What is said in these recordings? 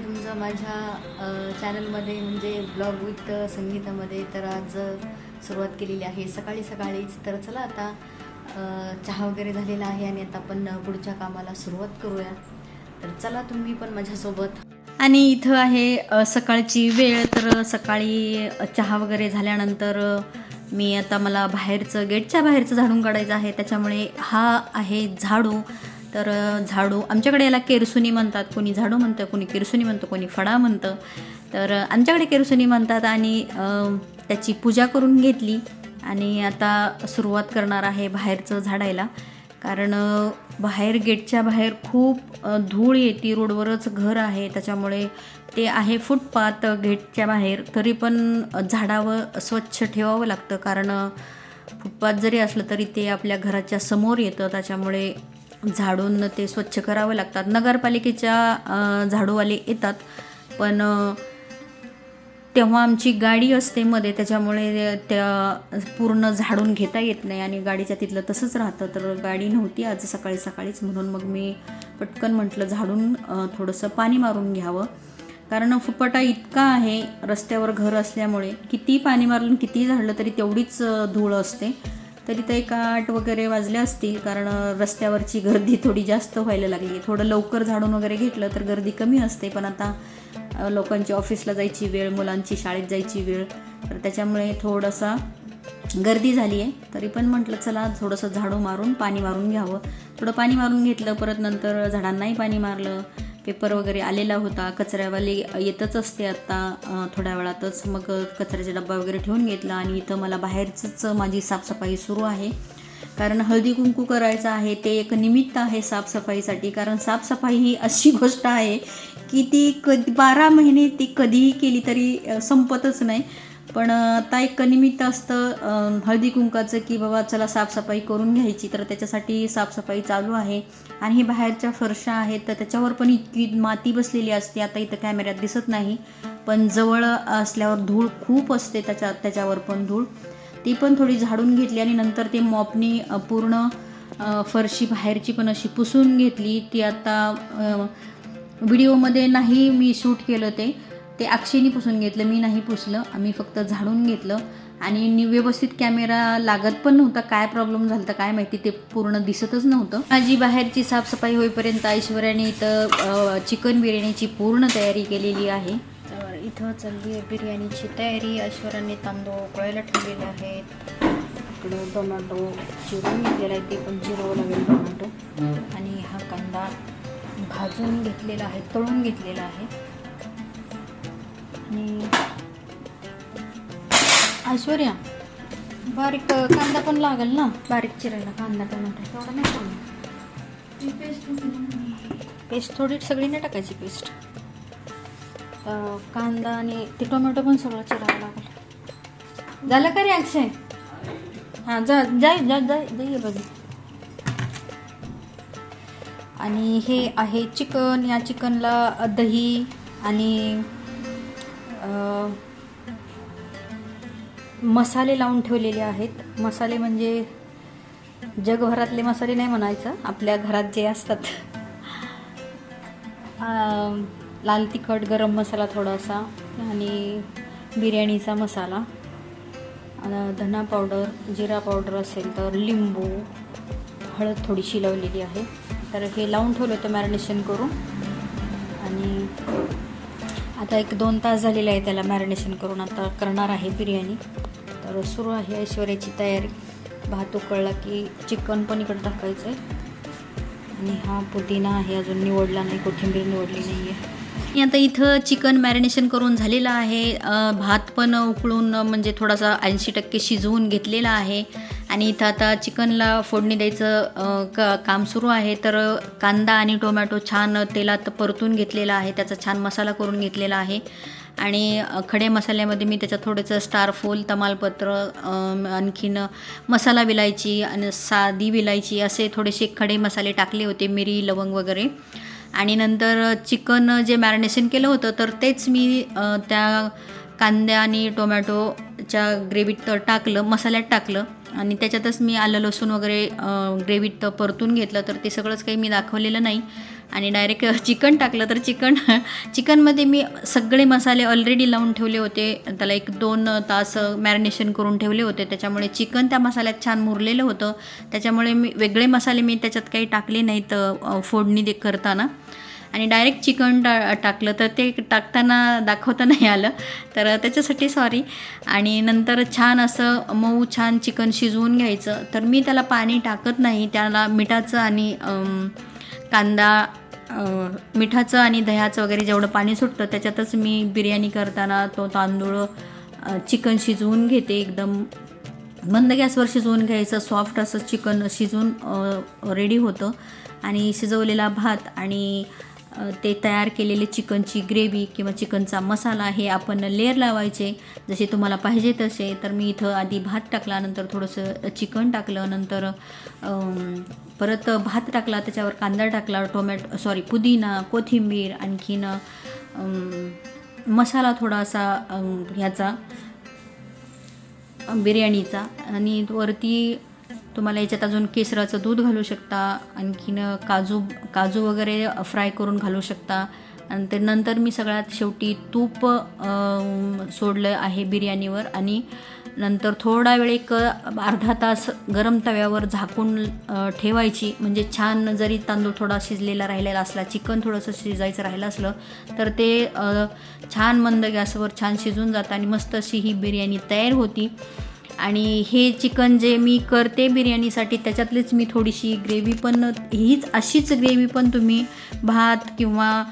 माझ्या चॅनलमध्ये म्हणजे ब्लॉग विथ संगीतामध्ये. तर आज सुरुवात केलेली आहे. सकाळी सकाळीच. तर चला आता चहा वगैरे झालेला आहे आणि आता आपण पुढच्या कामाला सुरुवात करूया. तर चला तुम्ही पण माझ्यासोबत. आणि इथं आहे सकाळची वेळ. तर सकाळी चहा वगैरे झाल्यानंतर मी आता मला बाहेरचं गेटच्या बाहेरचं झाडून काढायचं आहे. त्याच्यामुळे हा आहे झाडू. तर झाडू आमच्याकडे याला केरसुनी म्हणतात. कोणी झाडू म्हणतं कोणी केरसुनी म्हणतं कोणी फडा म्हणतं. तर आमच्याकडे केरसुनी म्हणतात आणि त्याची पूजा करून घेतली. आणि आता सुरुवात करणार आहे बाहेरचं झाडायला. कारण बाहेर गेटच्या बाहेर खूप धूळ येते. रोडवरच घर आहे. त्याच्यामुळे ते आहे फुटपाथ गेटच्या बाहेर. तरी पण झाडावं स्वच्छ ठेवावं लागतं. कारण फुटपाथ जरी असलं तरी ते आपल्या घराच्या समोर येतं. त्याच्यामुळे झाडून ते स्वच्छ करावं लागतात. नगरपालिकेच्या झाडूवाले येतात. पण तेव्हा आमची गाडी असते मध्ये त्याच्यामुळे त्या पूर्ण झाडून घेता येत नाही आणि गाडीच्या तिथलं तसंच राहतं. तर गाडी नव्हती आज सकाळी सकाळीच म्हणून मग मी पटकन म्हटलं झाडून थोडंसं पाणी मारून घ्यावं. कारण फुपटा इतका आहे रस्त्यावर घर असल्यामुळे किती पाणी मारलं कितीही किती झाडलं तरी तेवढीच धूळ असते. तरी ते एक आठ वगैरे वाजले असतील कारण रस्त्यावरची गर्दी थोडी जास्त व्हायला लागली. थोडं लवकर झाडून वगैरे घेतलं तर गर्दी कमी असते पण आता लोकांची ऑफिसला जायची वेळ मुलांची शाळेत जायची वेळ तर त्याच्यामुळे थोडासा गर्दी झाली आहे. तरी पण म्हटलं चला थोडंसं झाडू मारून पाणी मारून घ्यावं. थोडं पाणी मारून घेतलं परत नंतर झाडांनाही पाणी मारलं. पेपर वगैरे आलेला होता. कचऱ्यावाले येतच असते आत्ता थोड्या वेळातच. मग कचऱ्याचा डब्बा वगैरे ठेवून घेतला आणि इथं मला बाहेरचंच माझी साफसफाई सुरू आहे. कारण हळदी कुंकू करायचं आहे ते एक निमित्त आहे साफसफाईसाठी. कारण साफसफाई ही अशी गोष्ट आहे की ती कधी बारा महिने ती कधीही केली तरी संपतच नाही. पण आता एक निमित्त असतं हळदी कुंकाचं की बाबा चला साफसफाई करून घ्यायची तर त्याच्यासाठी साफसफाई चालू आहे. आणि हे बाहेरच्या फरशा आहेत तर त्याच्यावर पण इतकी माती बसलेली असते. आता इथं कॅमेऱ्यात दिसत नाही पण जवळ असल्यावर धूळ खूप असते त्याच्या त्याच्यावर पण धूळ. ती पण थोडी झाडून घेतली आणि नंतर ते मॉपनी पूर्ण फरशी बाहेरची पण अशी पुसून घेतली. ती आता व्हिडिओमध्ये नाही मी शूट केलं ते ते अक्षयनी पुसून घेतलं मी नाही पुसलं आम्ही फक्त झाडून घेतलं. आणि नि- व्यवस्थित कॅमेरा लागत पण नव्हता काय प्रॉब्लेम झाला काय माहिती ते पूर्ण दिसतच नव्हतं. माझी बाहेरची साफसफाई होईपर्यंत ऐश्वर्याने इथं चिकन बिर्याणीची पूर्ण तयारी केलेली आहे. तर इथं चालली आहे बिर्याणीची तयारी. ऐश्वर्याने तांदूळ उकळायला ठेवलेले आहेत. इकडं टोमॅटो चिरून घेतलेला आहे ते पण चिरावं लागेल टोमॅटो. आणि हा कांदा भाजून घेतलेला आहे तळून घेतलेला आहे. आणि ऐश्वर्या बारीक कांदा पण लागेल ना? बारीक चिरायला कांदा टोमॅटो तेवढा नाही पेस्ट थोडी सगळी नाही टाकायची पेस्ट कांदा आणि ते टोमॅटो पण सगळं चिरावं लागेल. झालं का रे अक्षय हां जा जाय जा जाय जाई बघ. आणि हे आहे चिकन. या चिकनला दही आणि मसाले लावून ठेवलेले आहेत. मसाले म्हणजे जगभरातले मसाले नाही म्हणायचं आपल्या घरात जे असतात. लाल तिखट गरम मसाला थोडासा आणि बिर्याणीचा मसाला. धना पावडर जिरा पावडर असेल तर लिंबू हळद थोडीशी लावलेली आहे. तर हे लावून ठेवलं होतं मॅरिनेशन करून. आणि आता एक दोन तास झालेले आहे त्याला मॅरिनेशन करून. आता करणार आहे बिर्याणी. तर सुरू आहे ऐश्वर्याची तयारी. भात उकळला की चिकन पण इकडं टाकायचं आहे. आणि हा पुदिना आहे अजून निवडला नाही कोथिंबीर निवडली नाही आहे आणि आता इथं चिकन मॅरिनेशन करून झालेलं आहे. भात पण उकळून म्हणजे थोडासा ऐंशी टक्के शिजवून घेतलेला आहे. आणि इथं आता चिकनला फोडणी द्यायचं का काम सुरू आहे. तर कांदा आणि टोमॅटो छान तेलात परतून घेतलेला आहे. त्याचा छान मसाला करून घेतलेला आहे. आणि खडे मसाल्यामध्ये मी त्याच्यात थोडंसं स्टारफूल तमालपत्र आणखीन मसाला विलायची आणि साधी विलायची असे थोडेसे खडे मसाले टाकले होते मिरी लवंग वगैरे. आणि नंतर चिकन जे मॅरिनेशन केलं होतं तर तेच मी त्या कांदे आणि टोमॅटोच्या ग्रेव्हीत टाकलं मसाल्यात टाकलं आणि त्याच्यातच मी आलं लसूण वगैरे ग्रेव्हीत परतून घेतलं. तर ते सगळंच काही मी दाखवलेलं नाही. आणि डायरेक्ट चिकन टाकलं तर चिकन चिकनमध्ये मी सगळे मसाले ऑलरेडी लावून ठेवले होते. त्याला एक दोन तास मॅरिनेशन करून ठेवले होते. त्याच्यामुळे चिकन त्या मसाल्यात छान मुरलेलं होतं. त्याच्यामुळे मी वेगळे मसाले मी त्याच्यात काही टाकले नाहीत फोडणी दे करताना. आणि डायरेक्ट चिकन टा टाकलं तर ते टाकताना दाखवता नाही आलं. तर त्याच्यासाठी सॉरी आणि नंतर छान असं मऊ छान चिकन शिजवून घ्यायचं. तर मी त्याला पाणी टाकत नाही. त्याला मिठाचं आणि कांदा मिठाचं आणि दह्याचं वगैरे जेवढं पाणी सुटतं त्याच्यातच मी बिर्याणी करताना तो तांदूळ चिकन शिजवून घेते एकदम. मंद गॅसवर शिजवून घ्यायचं. सॉफ्ट असं चिकन शिजवून रेडी होतं. आणि शिजवलेला भात आणि ते तयार केलेले चिकनची ग्रेव्ही किंवा चिकनचा मसाला हे आपण लेअर लावायचे. जसे तुम्हाला पाहिजे तसे. तर मी इथं आधी भात टाकला नंतर थोडंसं चिकन टाकलं नंतर परत भात टाकला त्याच्यावर कांदा टाकला टोमॅटो सॉरी पुदिना कोथिंबीर आणखीन मसाला थोडासा ह्याचा बिर्याणीचा. आणि वरती तुम्हाला याच्यात अजून केसराचं दूध घालू शकता आणखीन काजू काजू वगैरे फ्राय करून घालू शकता. आणि ते नंतर मी सगळ्यात शेवटी तूप सोडलं आहे बिर्याणीवर आणि नंतर थोडा वेळ एक अर्धा तास गरम तव्यावर झाकून ठेवायची. म्हणजे छान जरी तांदूळ थोडा शिजलेला राहिलेला असला चिकन थोडंसं शिजायचं राहिलं असलं तर ते छान मंद गॅसवर छान शिजून जातं आणि मस्त अशी ही बिर्याणी तयार होती. आणि हे चिकन जे मी करते बिर्याणीसाठी त्याच्यातलीच मी थोडीशी ग्रेव्ही पण हीच अशीच ग्रेव्ही पण तुम्ही भात किंवा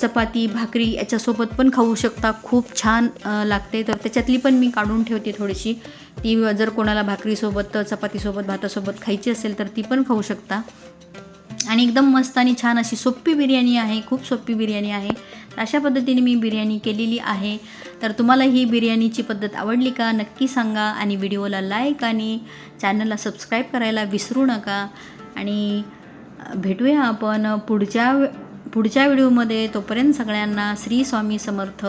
चपाती भाकरी याच्यासोबत पण खाऊ शकता. खूप छान लागते. तर त्याच्यातली पण मी काढून ठेवते थोडीशी. ती जर कोणाला भाकरीसोबत चपातीसोबत भातासोबत खायची असेल तर ती पण खाऊ शकता. आणि एकदम मस्त आणि छान अशी सोपी बिर्याणी आहे. खूप सोपी बिर्याणी आहे. अशा पद्धतीने मी बिर्याणी केलेली आहे. तर तुम्हाला ही बिर्याणीची पद्धत आवडली का नक्की सांगा आणि व्हिडिओला लाईक आणि चॅनलला सबस्क्राईब करायला विसरू नका. आणि भेटूया आपण पुढच्या पुढच्या व्हिडिओमध्ये. तोपर्यंत सगळ्यांना श्री स्वामी समर्थ.